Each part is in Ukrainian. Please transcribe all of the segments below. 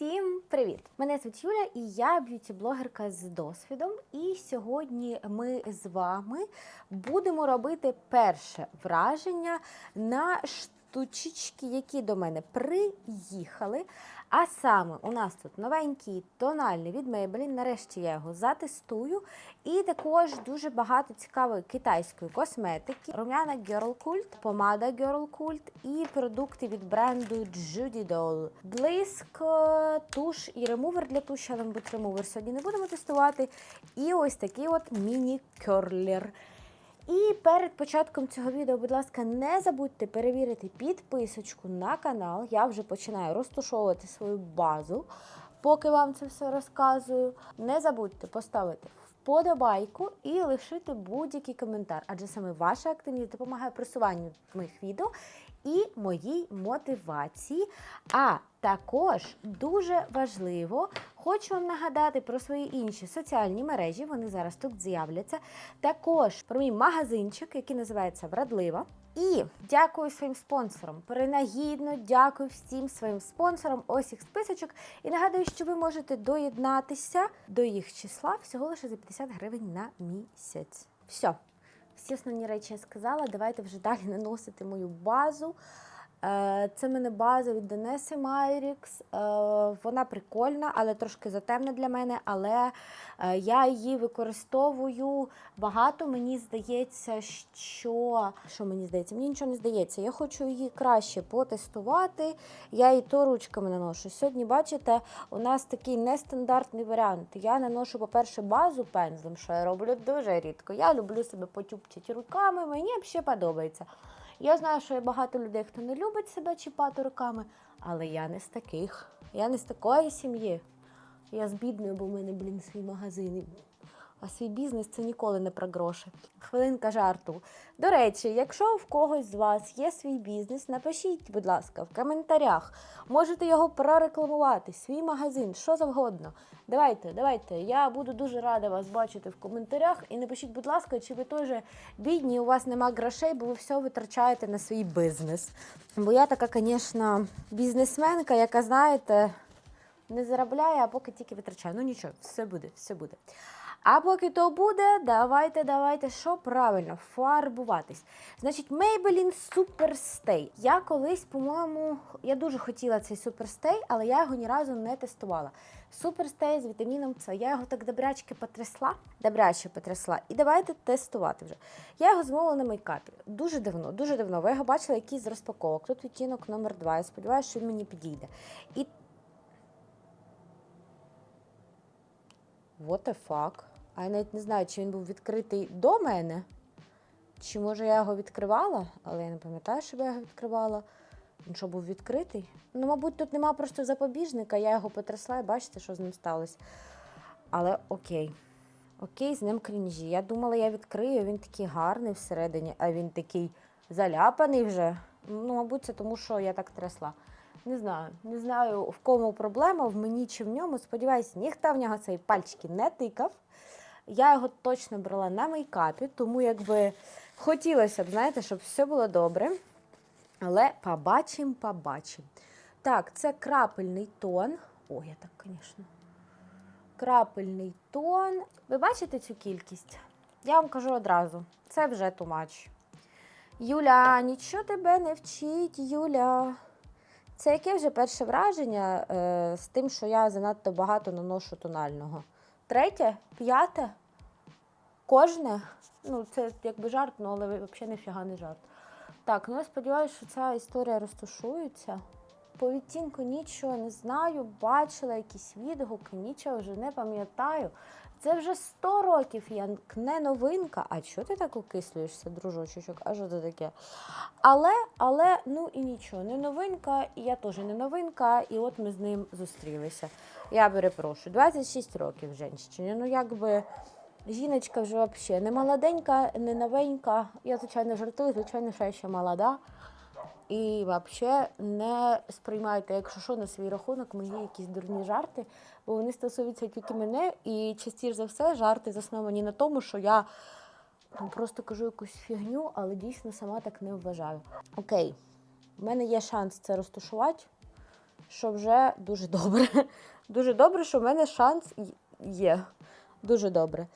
Всім привіт! Мене звуть Юля і я б'юті-блогерка з досвідом. І сьогодні ми з вами будемо робити перше враження на штучечки, які до мене приїхали. А саме у нас тут новенький тональний від Maybelline. Нарешті я його затестую. І також дуже багато цікавої китайської косметики. Рум'яна Girl Cult, помада Girl Cult і продукти від бренду Judy Doll. Блиск, е, туш і ремувер для туші, але, мабуть, ремувер сьогодні не будемо тестувати. І ось такий от міні-керлер. І перед початком цього відео, будь ласка, не забудьте перевірити підписочку на канал. Я вже починаю розташовувати свою базу, поки вам це все розказую. Не забудьте поставити вподобайку і лишити будь-який коментар, адже саме ваша активність допомагає просуванню моїх відео і моїй мотивації. А також дуже важливо, хочу вам нагадати про свої інші соціальні мережі. Вони зараз тут з'являться. Також про мій магазинчик, який називається Врадлива. І дякую своїм спонсорам. Принагідно дякую всім своїм спонсорам. Ось їх списочок. І нагадую, що ви можете доєднатися до їх числа всього лише за 50 гривень на місяць. Все. Всі основні речі я сказала. Давайте вже далі наносити мою базу. Е, Це мене база від Денеси Майрікс. Вона прикольна, але трошки затемна для мене. Але е, я її використовую багато. Мені здається, що що мені здається? Мені нічого не здається. Я хочу її краще потестувати. Я її то ручками наношу. Сьогодні, бачите, у нас такий нестандартний варіант. Я наношу, по-перше, базу пензлем, що я роблю дуже рідко. Я люблю себе потюпчити руками, мені взагалі подобається. Я знаю, що є багато людей, хто не любить себе чіпати руками, але я не з таких. Я не з такої сім'ї. Я з бідною, бо в мене, блін, свій магазин. А свій бізнес це ніколи не про гроші. Хвилинка жарту. До речі, якщо в когось з вас є свій бізнес, напишіть, будь ласка, в коментарях. Можете його прорекламувати, свій магазин, що завгодно. Давайте, давайте. Я буду дуже рада вас бачити в коментарях. І напишіть, будь ласка, чи ви теж бідні, у вас нема грошей, бо ви все витрачаєте на свій бізнес. Бо я така, звісно, бізнесменка, яка, знаєте, не заробляє, а поки тільки витрачає. Ну нічого, все буде, все буде. А поки то буде, давайте, давайте, що правильно, фарбуватись. Значить, Maybelline Superstay. Я колись, по-моєму, я дуже хотіла цей Superstay, але я його ні разу не тестувала. Superstay з вітаміном С. Я його так добрячки потрясла, добряче потрясла. І давайте тестувати вже. Я його замовила на мейкапі. Дуже давно, дуже давно. Ви його бачили якийсь з розпаковок. Тут відтінок номер 2 Я сподіваюся, що він мені підійде. І What the fuck? А я навіть не знаю, чи він був відкритий до мене, чи може я його відкривала, але я не пам'ятаю, щоб я його відкривала. Він що був відкритий? Ну, мабуть, тут нема просто запобіжника, я його потрясла і бачите, що з ним сталося. Але окей. Окей, з ним крінжі. Я думала, я відкрию, він такий гарний всередині, а він такий заляпаний вже. Ну, мабуть, це тому, що я так трясла. Не знаю, не знаю, в кому проблема, в мені чи в ньому. Сподіваюсь, ніхто в нього цей пальчики не тикав. Я його точно брала на мейкапі, тому якби хотілося б, знаєте, щоб все було добре. Але побачимо, побачимо. Так, це крапельний тон. О, я так, звісно. Крапельний тон. Ви бачите цю кількість? Я вам кажу одразу: це вже тумач. Юля, нічого тебе не вчить, Юля. Це яке вже перше враження е, з тим, що я занадто багато наношу тонального? Третє, п'яте, кожне. Ну, це якби жарт, ну, але взагалі ніфіга не жарт. Так, ну я сподіваюся, що ця історія розташується. По відтінку нічого не знаю, бачила якісь відгуки, нічого вже не пам'ятаю. Це вже 100 років як не новинка. А чого ти так окислюєшся, дружочок? А що це таке? Але, але, ну і нічого, не новинка, і я теж не новинка, і от ми з ним зустрілися. Я перепрошую, 26 років женщині. Ну, якби жіночка вже взагалі не молоденька, не новенька. Я, звичайно, жартую, звичайно, що я ще молода. І взагалі не сприймайте, якщо що, на свій рахунок мої якісь дурні жарти, бо вони стосуються тільки мене, і частіше за все жарти засновані на тому, що я ну, просто кажу якусь фігню, але дійсно сама так не вважаю. Окей, в мене є шанс це розташувати. що вже дуже добре. Дуже добре, що в мене шанс є. Дуже добре.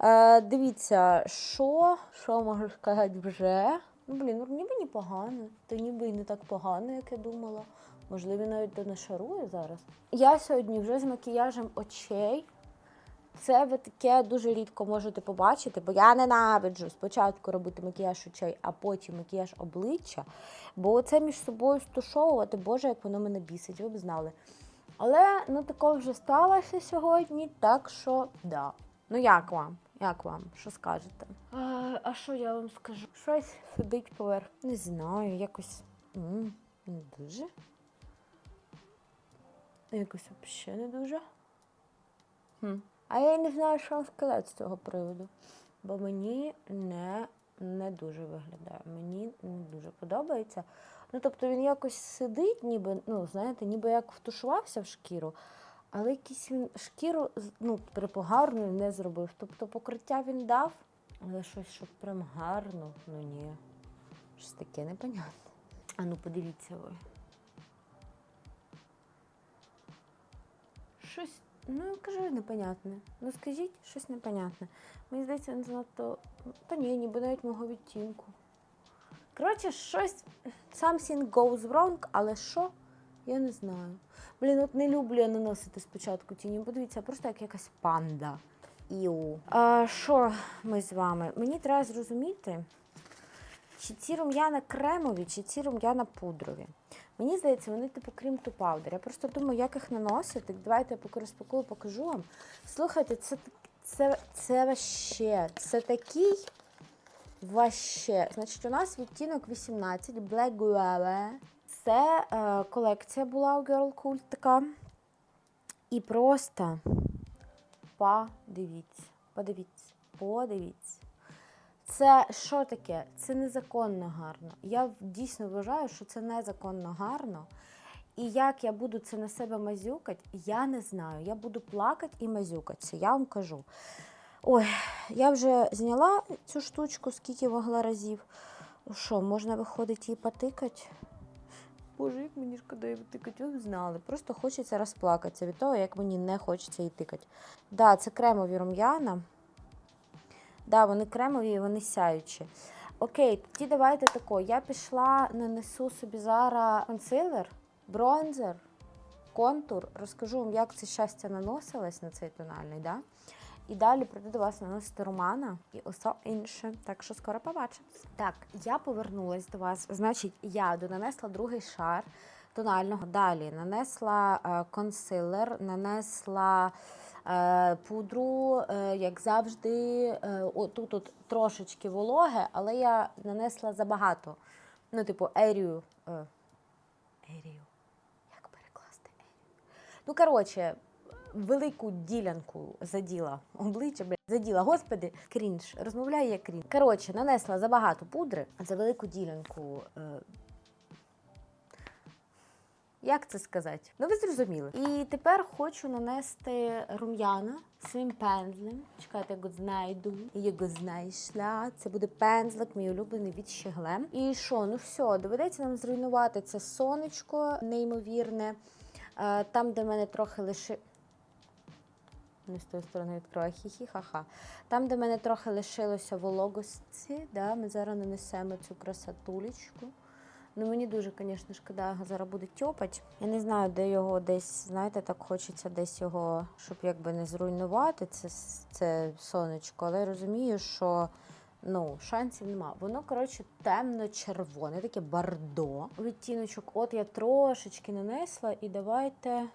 Е, дивіться, що, що можу сказати вже? Ну, блін, ну ніби непогано. То ніби і не так погано, як я думала. Можливо, навіть не шарує зараз. Я сьогодні вже з макіяжем очей. Це ви таке дуже рідко можете побачити, бо я ненавиджу спочатку робити макіяж очей, а потім макіяж обличчя. Бо це між собою стушовувати, боже, як воно мене бісить, ви б знали. Але ну такого вже сталося сьогодні, так що да. Ну як вам? Як вам? Що скажете? А, а що я вам скажу? Щось сидить поверх. Не знаю, якось м, не дуже. Якось взагалі не дуже. Хм. А я не знаю, що вам сказати з цього приводу. Бо мені не, не дуже виглядає. Мені не дуже подобається. Ну, тобто він якось сидить, ніби, ну, знаєте, ніби як втушувався в шкіру, але якийсь він шкіру ну, гарною не зробив. Тобто покриття він дав, але щось, щоб прям гарно, ну ні. Щось таке непонятне. А ну подивіться ви. Щось, ну кажу, непонятне. Ну скажіть, щось непонятне. Мені здається, він занадто. Та ні, ніби навіть мого відтінку. Коротше, щось something goes wrong, але що? Я не знаю. Блін, от не люблю я наносити спочатку тіні. Подивіться, просто як якась панда. Іу. А, що ми з вами? Мені треба зрозуміти, чи ці рум'яна кремові, чи ці рум'яна пудрові. Мені здається, вони типу крім ту павдер. Я просто думаю, як їх наносити. Давайте я поки розпакую, покажу вам. Слухайте, це, це, це ваще, це такий ваще. Значить, у нас відтінок 18, Black Guava. Це е, колекція була у Girl Cult така. І просто подивіться, подивіться, подивіться. Це що таке? Це незаконно гарно. Я дійсно вважаю, що це незаконно гарно. І як я буду це на себе мазюкати, я не знаю. Я буду плакати і мазюкатися, я вам кажу. Ой, я вже зняла цю штучку, скільки могла разів. Що, можна виходить її потикати? Боже, як мені шкода її тикати, ви знали. Просто хочеться розплакатися від того, як мені не хочеться її тикати. Да, це кремові рум'яна. Да, вони кремові і вони сяючі. Окей, тоді давайте тако. Я пішла, нанесу собі зараз консилер, бронзер, контур. Розкажу вам, як це щастя наносилось на цей тональний, да? І далі прийду до вас наносити романа і усе інше. Так що скоро побачимось. Так, я повернулась до вас. Значить, я донанесла другий шар тонального. Далі нанесла е, консилер, нанесла е, пудру, е, як завжди. Отут от трошечки вологе, але я нанесла забагато. Ну, типу, ерію. Ерію. Як перекласти ерію? Ну, коротше, велику ділянку заділа обличчя, блядь, заділа, господи, крінж. Розмовляю як крінж. Коротше, нанесла забагато пудри за велику ділянку. Е, як це сказати? Ну, ви зрозуміли. І тепер хочу нанести рум'яна своїм пензлем. Чекайте, я його знайду. Я його знайшла. Це буде пензлик, мій улюблений від Щеглем. І що? Ну все, доведеться нам зруйнувати це сонечко неймовірне. Е, Там, де в мене трохи лише. Не з тої сторони відкрою, хі-хі, ха-ха. Там, де в мене трохи лишилося вологості, да, ми зараз нанесемо цю красотулечку. Ну, мені дуже, звісно, шкода, зараз буде тьопать. Я не знаю, де його десь, знаєте, так хочеться десь його, щоб якби не зруйнувати це, це сонечко, але я розумію, що ну, шансів нема. Воно, коротше, темно-червоне, таке бардо. Відтіночок, от я трошечки нанесла, і давайте.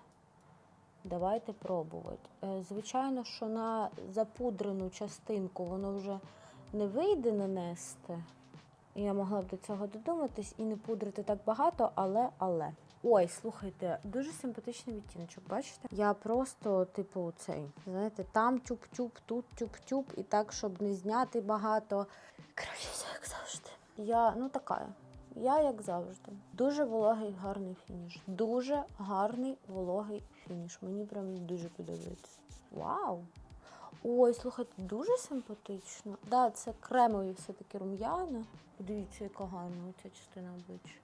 Давайте пробувати. Е, Звичайно, що на запудрену частинку воно вже не вийде нанести. Я могла б до цього додуматись і не пудрити так багато, але але. Ой, слухайте, дуже симпатичний відтіночок, бачите? Я просто, типу, цей, знаєте, там тюп-тюп, тут тюп-тюп, і так, щоб не зняти багато. Коротше, як завжди. Я, ну така. Я як завжди. Дуже вологий гарний фініш. Дуже гарний вологий фініш. Мені прям дуже подобається. Вау! Ой, слухайте, дуже симпатично. Да, це кремові все-таки рум'яна. Подивіться, яка гарна ця частина обличчя.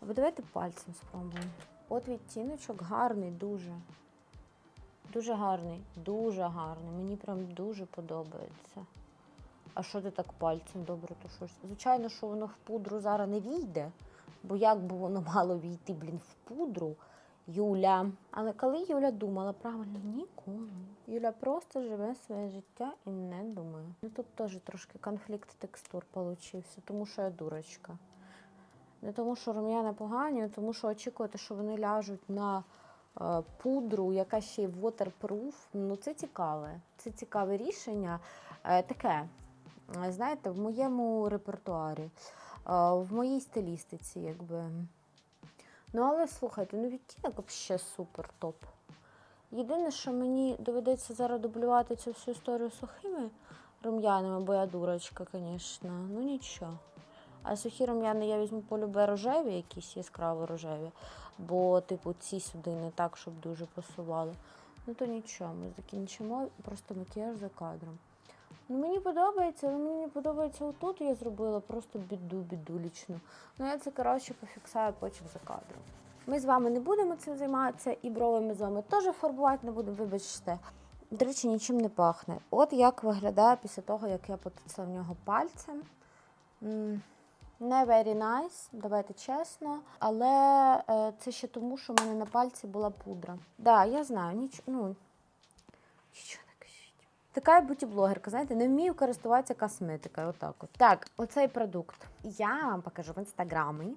Ви давайте пальцем спробуємо. от відтіночок гарний дуже. Дуже гарний, дуже гарний. Мені прям дуже подобається. А що ти так пальцем добре тушуєш? Звичайно, що воно в пудру зараз не війде, бо як би воно мало війти, блін, в пудру, Юля. Але коли Юля думала правильно, ніколи. Юля просто живе своє життя і не думає. Ну тут теж трошки конфлікт текстур получився, тому що я дурочка. Не тому, що рум'яна погані, а тому що очікувати, що вони ляжуть на е, пудру, яка ще й waterproof, ну це цікаве. Це цікаве рішення. Е, таке, знаєте, в моєму репертуарі, е, в моїй стилістиці, якби. Ну, але слухайте, ну відтінок взагалі супер топ. Єдине, що мені доведеться зараз дублювати цю всю історію сухими рум'янами, бо я дурочка, звісно. Ну нічого. А сухі рум'яни я візьму полюбе рожеві, якісь яскраво рожеві, бо, типу, ці сюди не так, щоб дуже пасували. Ну то нічого, ми закінчимо просто макіяж за кадром. Ну, мені подобається, але мені не подобається отут. Я зробила просто біду, біду лічну. Ну я це коротше пофіксую потім за кадром. Ми з вами не будемо цим займатися, і брови ми з вами теж фарбувати не будемо, вибачте. До речі, нічим не пахне. От як виглядає після того, як я потисла в нього пальцем. Не very nice, давайте чесно. Але е, це ще тому, що в мене на пальці була пудра. Так, да, я знаю, ніч... ну, нічого не. Така б'юті-блогерка, знаєте, не вмію користуватися косметикою. Отак от. Так, оцей продукт я вам покажу в інстаграмі.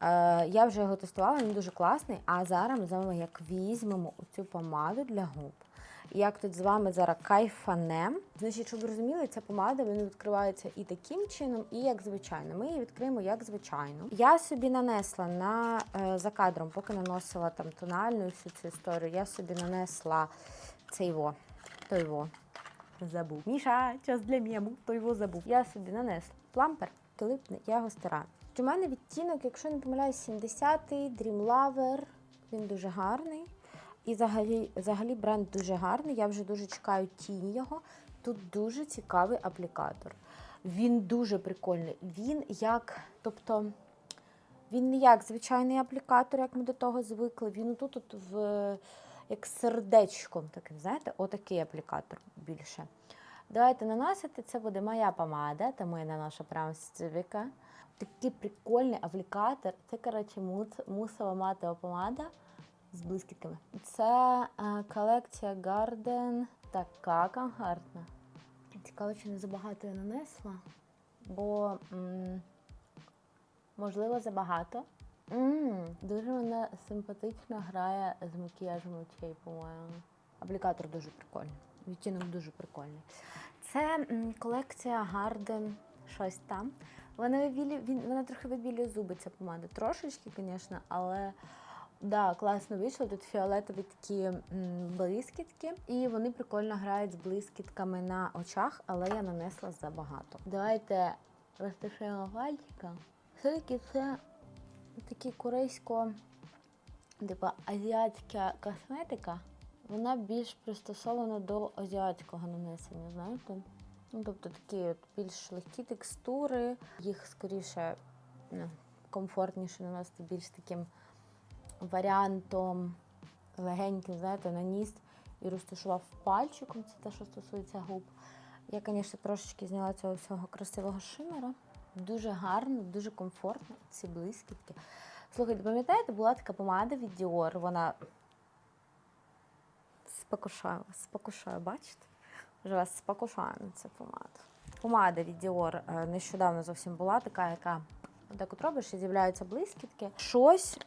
Е, я вже його тестувала, він дуже класний. А зараз ми з вами як візьмемо цю помаду для губ. Як тут з вами зараз кайфанем. Значить, щоб ви розуміли, ця помада вона відкривається і таким чином, і як звичайно. Ми її відкриємо як звичайно. Я собі нанесла на е, за кадром, поки наносила там тональну всю цю історію. Я собі нанесла цей во, той во. Забув. Міша, час для мему, той його забув. Я собі нанесла плампер, клипне, я його стара. У мене відтінок, якщо не помиляюсь, 70-й Dream Lover. Він дуже гарний. І взагалі, взагалі бренд дуже гарний. Я вже дуже чекаю тінь його. Тут дуже цікавий аплікатор. Він дуже прикольний. Він як, тобто, він не як звичайний аплікатор, як ми до того звикли. Він тут в як сердечком таким, знаєте, отакий аплікатор більше. Давайте наносити. Це буде моя помада, тому я наношу прямо з цивіка. Такий прикольний аплікатор. Це, коротше, мус- мусова матова помада з блискітками. Це е, колекція Garden. Така конгарна. Цікаво, чи не забагато я нанесла, бо м, можливо забагато. М дуже вона симпатично грає з макіяжем очей, по-моєму. Аплікатор дуже прикольний. Відтінок дуже прикольний. Це м, колекція Garden щось там. Вона, вибілі, він, вона трохи вибілює зуби, ця помада. Трошечки, звісно, але да, класно вийшло. Тут фіолетові такі м, блискітки, і вони прикольно грають з блискітками на очах, але я нанесла забагато. Давайте розташуємо пальчика. Все-таки це такі корейсько, типа азіатська косметика. Вона більш пристосована до азіатського нанесення, знаєте? Ну, тобто такі от більш легкі текстури, їх скоріше ну, комфортніше наносити більш таким варіантом легеньким, знаєте, наніс і розташував пальчиком. Це те, що стосується губ. Я, звісно, трошечки зняла цього всього красивого шимера. Дуже гарно, дуже комфортно, ці блискітки. Слухайте, пам'ятаєте, була така помада від Dior, вона спокушаю вас, спокушаю, бачите? Вже вас спокушаю на цю помаду. Помада від Dior е, нещодавно зовсім була така, яка так от робиш і з'являються блискітки. Щось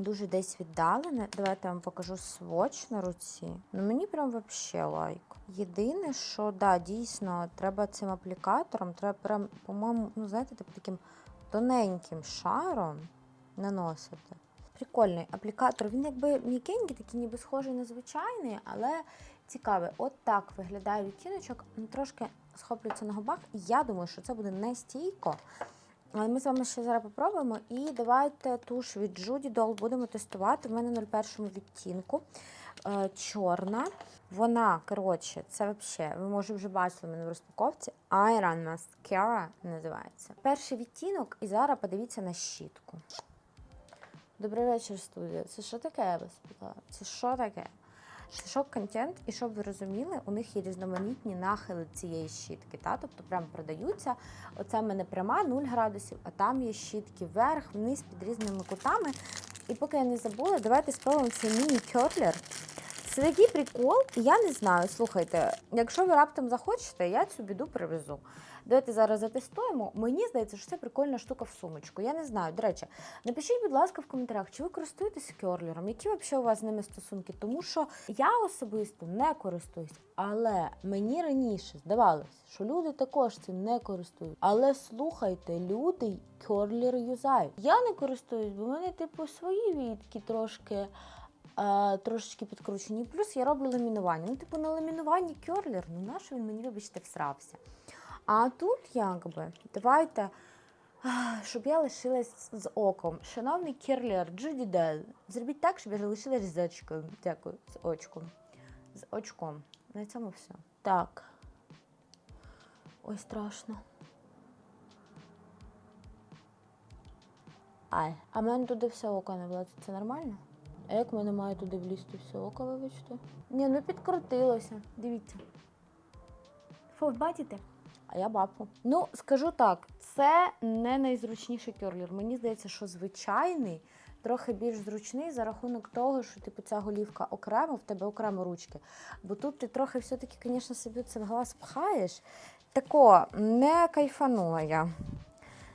дуже десь віддалене. Давайте я вам покажу сводч на руці. Ну мені прям вообще лайк. Єдине, що да, дійсно треба цим аплікатором, треба прям, по-моєму, ну знаєте, типу таким тоненьким шаром наносити. Прикольний аплікатор. Він якби м'якенький, такий ніби схожий на звичайний, але цікавий. От так виглядає відтіночок. Трошки схоплюється на губах. І я думаю, що це буде не стійко. Але ми з вами ще зараз попробуємо. І давайте туш від Judy Doll будемо тестувати. В мене 01 відтінку. Е, чорна. Вона, коротше, це взагалі, ви може вже бачили мене в розпаковці. Iron Mascara називається. Перший відтінок, і зараз подивіться на щітку. Добрий вечір, студія. Це що таке, я? Це що таке? Шок-контент, і щоб ви розуміли, у них є різноманітні нахили цієї щітки. Та? Тобто прям продаються. Оце в мене пряма 0 градусів, а там є щітки вверх, вниз під різними кутами. І поки я не забула, давайте спробуємо цей міні-кьотлер. Це такий прикол, я не знаю. Слухайте, якщо ви раптом захочете, я цю біду привезу. Давайте зараз затестуємо. Мені здається, що це прикольна штука в сумочку. Я не знаю. До речі, напишіть, будь ласка, в коментарях, чи ви користуєтесь кьорлером, які взагалі у вас з ними стосунки. Тому що я особисто не користуюсь, але мені раніше здавалось, що люди також цим не користують. Але слухайте, люди кьорлер юзають. Я не користуюсь, бо в мене, типу, свої вітки трошки. Е, Трошечки підкручені. Плюс я роблю ламінування. Ну, типу, на ламінуванні кьорлер, ну нащо він мені, вибачте, всрався. А тут якби давайте, щоб я лишилась з оком. Шановний керлер Джуді Дель, зробіть так, щоб я лишилась з очком. Дякую, з очком. З очком. На цьому все. Так. Ой, страшно. Ай, а в мене туди все око не влазить. Це нормально? А як в мене має туди влізти все око, вибачте? Ні, ну підкрутилося. Дивіться. Фу, бачите? А я бабку. Ну, скажу так, це не найзручніший кьорлер. Мені здається, що звичайний, трохи більш зручний за рахунок того, що типу ця голівка окремо, в тебе окремо ручки. Бо тут ти трохи все-таки, звісно, собі це в глаз пхаєш. Тако, не кайфанула я.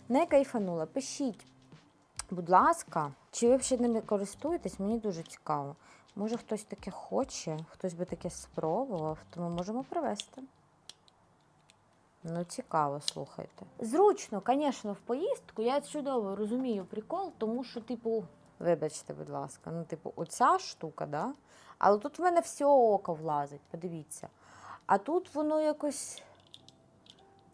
Не кайфанула. Пишіть, будь ласка, чи ви взагалі ними користуєтесь? Мені дуже цікаво. Може, хтось таке хоче, хтось би таке спробував, то ми можемо привезти. Ну, цікаво, слухайте. Зручно, звісно, в поїздку. Я чудово розумію прикол, тому що, типу, вибачте, будь ласка, ну, типу, оця штука, да? Але тут в мене все око влазить, подивіться. А тут воно якось.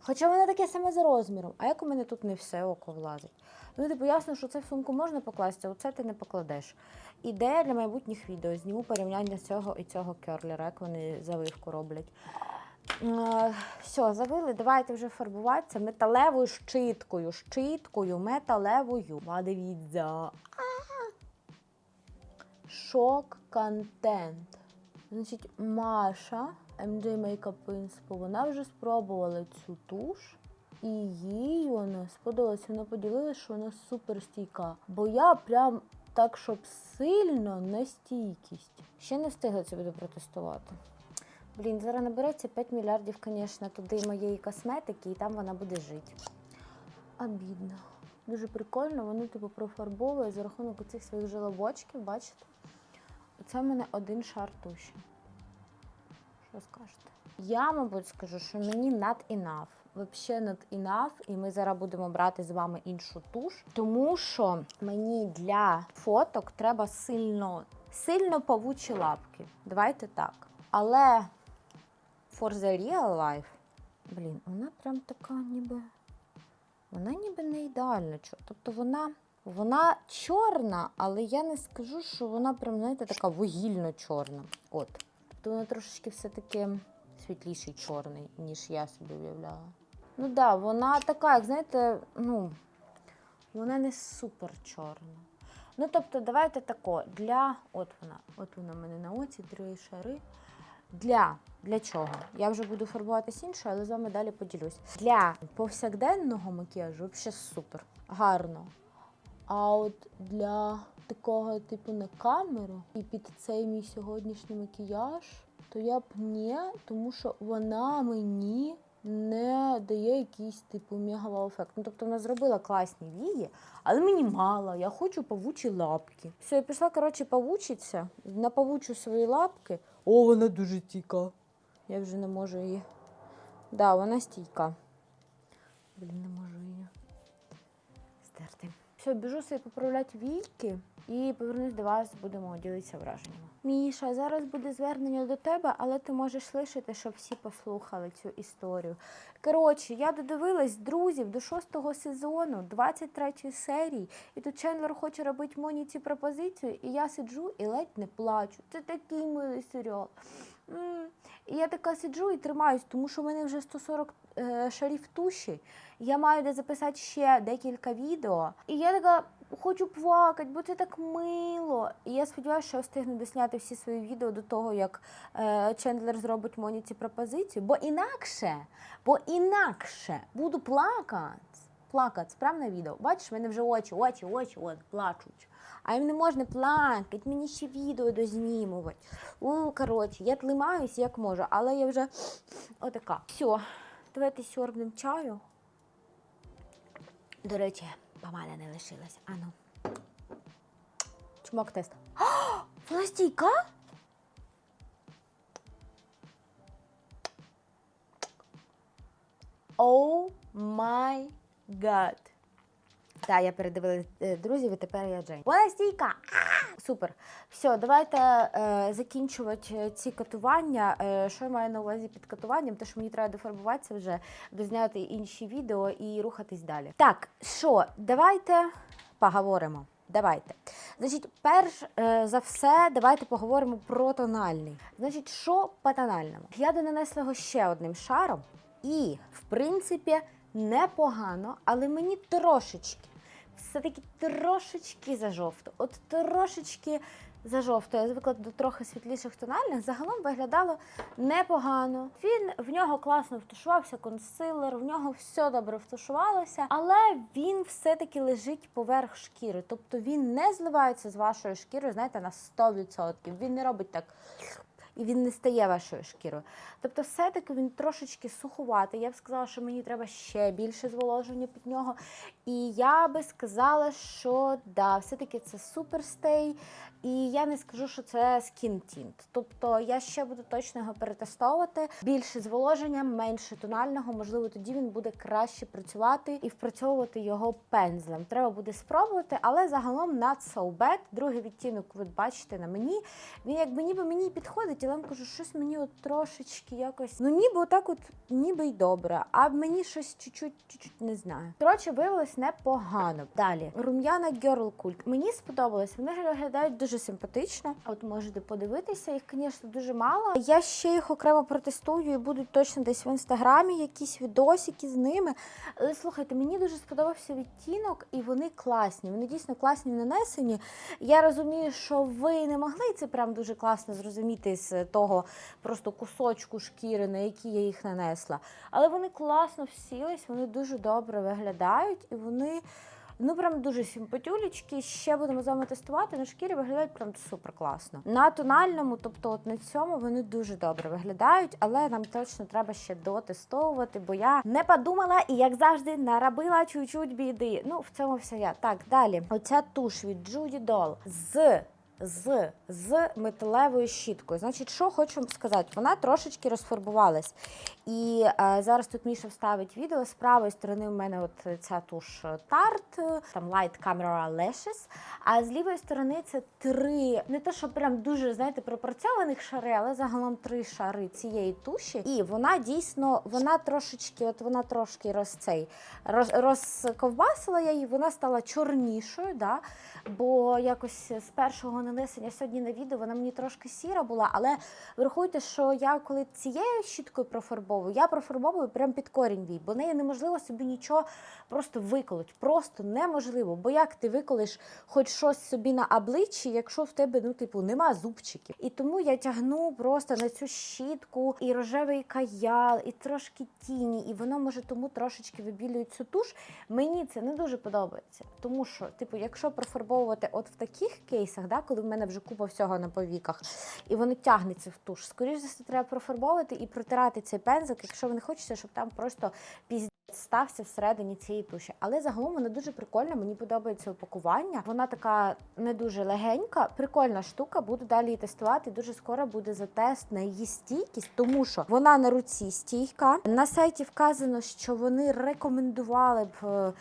Хоча воно таке саме за розміром, а як у мене тут не все око влазить? Ну, типу, ясно, що це в сумку можна покласти, а оце ти не покладеш. Ідея для майбутніх відео. Зніму порівняння цього і цього керлера, як вони заливку роблять. Е, Все, завили, давайте вже фарбуватися металевою щиткою. Щиткою металевою. Ма, дивіться. Шок контент. Значить, Маша MJ Makeup Inspo, вона вже спробувала цю туш. І їй вона сподобалась. Вона поділилася, що вона супер стійка. Бо я прям так, щоб сильно на стійкість. Ще не встигла це буду протестувати. Блін, зараз набереться 5 мільярдів, звісно, туди моєї косметики, і там вона буде жити. Обідно. Дуже прикольно, воно типу профарбовує за рахунок цих своїх жилобочків, бачите? Оце в мене один шар туші. Що скажете? Я, мабуть, скажу, що мені not enough. Взагалі not enough, і ми зараз будемо брати з вами іншу туш, тому що мені для фоток треба сильно, сильно павучі лапки. Давайте так. Але for the real life, блін, вона прям така ніби. Вона ніби не ідеальна. Тобто вона, вона чорна, але я не скажу, що вона прям, знаєте, така вугільно чорна. От. Тобто вона трошечки все-таки світліший чорний, ніж я собі уявляла. Ну так, да, вона така, як знаєте, ну, вона не супер чорна. Ну, тобто, давайте тако, для. От вона, от вона в мене на оці, три шари. Для, для чого? Я вже буду фарбуватись інше, але з вами далі поділюсь. Для повсякденного макіяжу взагалі супер, гарно. А от для такого типу на камеру і під цей мій сьогоднішній макіяж, то я б ні, тому що вона мені не дає якийсь типу мегавау ефект. Ну, тобто вона зробила класні вії, але мені мало, я хочу павучі лапки. Все, я пішла, коротше, павучитися, напавучу свої лапки. О, вона дуже стійка. Я вже не можу її. Да, вона стійка. Блін, не можу її стерти. Все, біжу собі поправляти війки і повернусь до вас, будемо ділитися враженнями. Міша, зараз буде звернення до тебе, але ти можеш лишити, щоб всі послухали цю історію. Коротше, я додивилась друзів до шостого сезону, 23 серії, і тут Чендлер хоче робити Моніці пропозицію, і я сиджу і ледь не плачу. Це такий милий серіал. І я така сиджу і тримаюсь, тому що в мене вже 140 е, шарів туші. Я маю де записати ще декілька відео. І я така хочу плакати, бо це так мило. І я сподіваюся, що я встигну досняти всі свої відео до того, як е, Чендлер зробить Моніці пропозицію. Бо інакше, бо інакше буду плакати. Плакати, справне відео. Бачиш, в мене вже очі, очі, очі, от, плачуть. А їм не можна плакати, мені ще відео дознімувати. У, коротше, я тлимаюсь як можу, але я вже отака. Все, давайте сьорбнем чаю. До речі, помада не лишилась. Ану. Чмок тест. Вона стійка? О май гад. Так, я передивилась е, друзів, і тепер я Джейн. Вона стійка! Супер. Все, давайте е, закінчувати е, ці катування. Е, що я маю на увазі під катуванням? Те, що мені треба дофарбуватися вже, дозняти інші відео і рухатись далі. Так, що, давайте поговоримо. Давайте. Значить, перш е, за все, давайте поговоримо про тональний. Значить, що по тональному? Я донесла його ще одним шаром, і, в принципі, непогано, але мені трошечки, все-таки трошечки зажовто. От трошечки зажовто. Я звикла до трохи світліших тональних. Загалом виглядало непогано. Він в нього класно втушувався, консилер, в нього все добре втушувалося, але він все-таки лежить поверх шкіри. Тобто він не зливається з вашою шкірою, знаєте, на 100%. Він не робить так. І він не стає вашою шкірою. Тобто, все-таки він трошечки сухуватий. Я б сказала, що мені треба ще більше зволоження під нього. І я би сказала, що да, все-таки це суперстей. І я не скажу, що це Skin Tint. Тобто я ще буду точно його перетестовувати. Більше зволоження, менше тонального, можливо, тоді він буде краще працювати і впрацьовувати його пензлем. Треба буде спробувати, але загалом not so bad. Другий відтінок, ви бачите на мені. Він якби ніби мені підходить, вам кажу, щось мені от трошечки якось. Ну ніби отак, от ніби й добре. А мені щось чуть-чуть, чуть-чуть не знаю. Коротше, виявилось непогано. Далі рум'яна Girl Cult. Мені сподобалось. Вони виглядають дуже симпатично. От можете подивитися, їх, звісно, дуже мало. Я ще їх окремо протестую і будуть точно десь в інстаграмі якісь відосики з ними. Але слухайте, мені дуже сподобався відтінок, і вони класні. Вони дійсно класні в нанесенні. Я розумію, що ви не могли це прям дуже класно зрозуміти з того просто кусочку шкіри, на який я їх нанесла. Але вони класно всілись, вони дуже добре виглядають і вони. Ну, прям дуже симпатюлечки. Ще будемо з вами тестувати. На шкірі виглядають прям супер класно. На тональному, тобто от на цьому вони дуже добре виглядають, але нам точно треба ще дотестовувати, бо я не подумала і, як завжди, наробила чуть-чуть біди. Ну, в цьому все я. Так, далі. Оця туш від Judy Doll з з, з металевою щіткою. Значить, що хочу сказати, вона трошечки розфарбувалась. І е, зараз тут Міша вставить відео. З правої сторони в мене от ця туш Tarte, е, там Light Camera Lashes, а з лівої сторони це три, не те, що прям дуже, знаєте, пропорцьованих шари, але загалом три шари цієї туші. І вона дійсно, вона трошечки, от вона трошки роз цей, роз, розковбасила я її, вона стала чорнішою, да? бо якось з першого нанесення сьогодні на відео вона мені трошки сіра була, але врахуйте, що я коли цією щіткою профарбовую, я профарбовую прямо під корінь вій, бо нею неможливо собі нічого просто виколоть. Просто неможливо. Бо як ти виколиш хоч щось собі на обличчі, якщо в тебе ну, типу, нема зубчиків. І тому я тягну просто на цю щітку і рожевий каял, і трошки тіні, і воно може тому трошечки вибілює цю туш. Мені це не дуже подобається. Тому що, типу, якщо профарбовувати от в таких кейсах, да, коли в мене вже купа всього на повіках, і воно тягнеться в туш, Скоріше за все, треба профарбовувати і протирати цей пензик, якщо ви не хочете, щоб там просто пізд стався всередині цієї туші. Але загалом вона дуже прикольна, мені подобається упакування. Вона така не дуже легенька, прикольна штука. Буду далі її тестувати. Дуже скоро буде за тест на її стійкість, тому що вона на руці стійка. На сайті вказано, що вони рекомендували б е,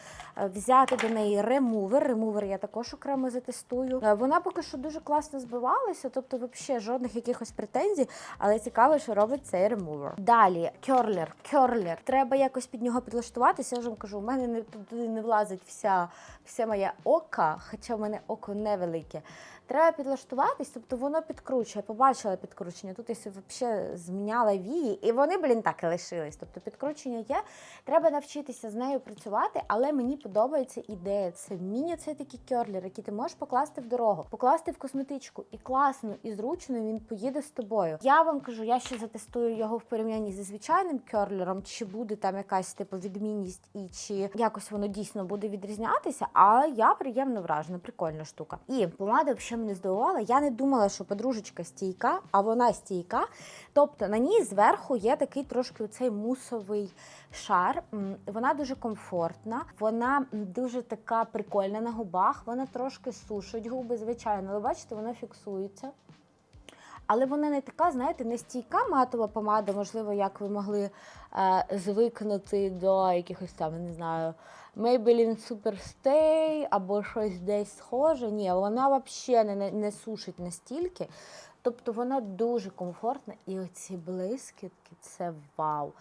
взяти до неї ремувер. Ремувер я також окремо затестую. Е, Вона поки що дуже класно збивалася, тобто, взагалі жодних якихось претензій, але цікаво, що робить цей ремувер. Далі керлер. Керлер. Треба якось під нього підлаштуватися. Я вже вам кажу, у мене не туди не влазить вся, вся моя ока, хоча в мене око невелике. Треба підлаштуватись, тобто воно підкручує. Побачила підкручення. Тут я взагалі зміняла вії, і вони, блін, так і лишились. Тобто підкручення є. Треба навчитися з нею працювати, але мені подобається ідея. Це міні це такий керлер, який ти можеш покласти в дорогу, покласти в косметичку. І класно, і зручно він поїде з тобою. Я вам кажу, я ще затестую його в порівнянні зі звичайним керлером, чи буде там якась типу відмінність, і чи якось воно дійсно буде відрізнятися. Але я приємно вражена, прикольна штука. І помада взагалі мене здивувало, Я не думала, що подружечка стійка, а вона стійка. Тобто на ній зверху є такий трошки цей мусовий шар. Вона дуже комфортна, вона дуже така прикольна на губах. Вона трошки сушить губи, звичайно, але бачите, вона фіксується. Але вона не така, знаєте, не стійка матова помада, можливо, як ви могли е, звикнути до якихось там, не знаю, Maybelline Superstay або щось десь схоже. Ні, вона взагалі не, не, сушить настільки. Тобто вона дуже комфортна, і оці блискітки це вау.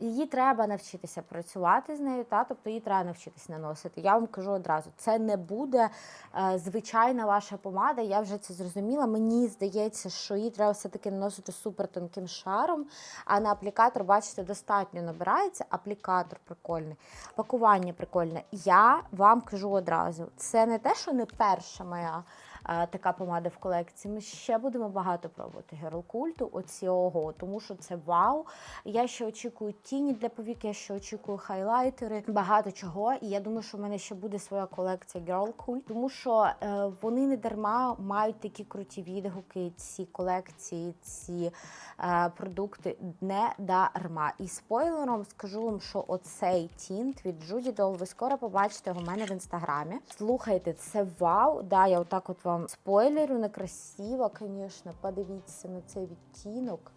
Її треба навчитися працювати з нею, та тобто її треба навчитися наносити. Я вам кажу одразу, це не буде е, звичайна ваша помада. Я вже це зрозуміла. Мені здається, що її треба все-таки наносити супер тонким шаром. А на аплікатор, бачите, достатньо набирається. Аплікатор прикольний, пакування прикольне. Я вам кажу одразу, це не те, що не перша моя така помада в колекції. Ми ще будемо багато пробувати герл-культу, оцього, тому що це вау. Я ще очікую тіні для повік, я ще очікую хайлайтери, багато чого. І я думаю, що в мене ще буде своя колекція Girl Cult, тому що е, вони не дарма мають такі круті відгуки, ці колекції, ці е, продукти не дарма. І спойлером скажу вам, що оцей тінт від Judy Doll ви скоро побачите його в мене в інстаграмі. Слухайте, це вау. Да, я отак от вам спойлерю, некрасиво, звісно. Подивіться на цей відтінок.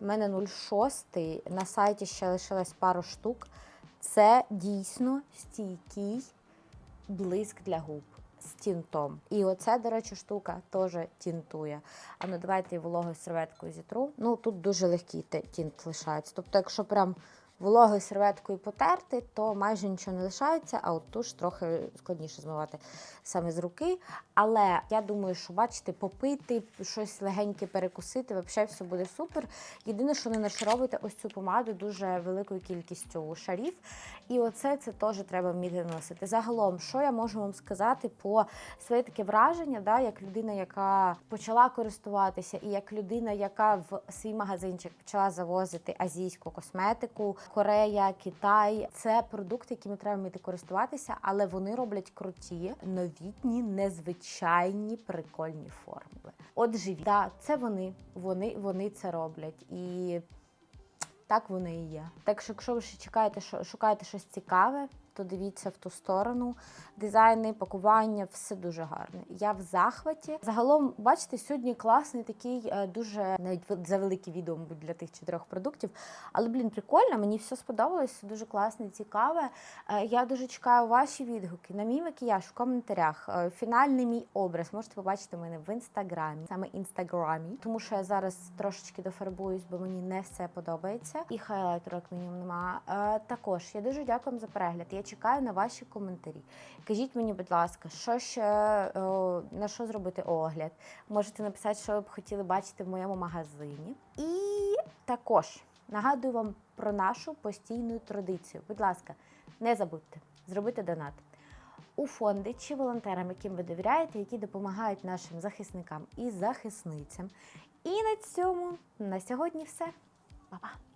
У мене 0,6, на сайті ще лишилось пару штук. Це дійсно стійкий блиск для губ з тінтом. І оце, до речі, штука теж тінтує. А ну давайте я вологою серветкою зітру. Ну тут дуже легкий тінт лишається. Тобто, якщо прям вологою серветкою потерти, то майже нічого не лишається, а от туш трохи складніше змивати саме з руки. Але я думаю, що бачите, попити, щось легеньке перекусити, взагалі все буде супер. Єдине, що не нашаровуйте ось цю помаду дуже великою кількістю шарів. І оце це теж треба вміти носити. Загалом, що я можу вам сказати по своє таке враження, да, як людина, яка почала користуватися, і як людина, яка в свій магазинчик почала завозити азійську косметику, Корея, Китай. Це продукти, якими треба вміти користуватися, але вони роблять круті, новітні, незвичайні, прикольні формули. От живі. Да, це вони, вони, вони це роблять. І так вони і є. Так що, якщо ви ще чекаєте, що шукаєте щось цікаве, то дивіться в ту сторону. Дизайни, пакування, все дуже гарне. Я в захваті. Загалом, бачите, сьогодні класний такий, е, дуже навіть за велике відео, мабуть, для тих чотирьох продуктів. Але, блін, прикольно, мені все сподобалось, дуже класне, цікаве. Е, Я дуже чекаю ваші відгуки на мій макіяж в коментарях. Е, Фінальний мій образ можете побачити мене в інстаграмі, саме інстаграмі, тому що я зараз трошечки дофарбуюсь, бо мені не все подобається. І хайлайтеру, як мінімум, нема. Також я дуже дякую за перегляд. Я чекаю на ваші коментарі. Кажіть мені, будь ласка, що ще е, на що зробити огляд? Можете написати, що ви б хотіли бачити в моєму магазині. І також нагадую вам про нашу постійну традицію. Будь ласка, не забудьте зробити донат у фонди чи волонтерам, яким ви довіряєте, які допомагають нашим захисникам і захисницям. І на цьому на сьогодні все. Па-па!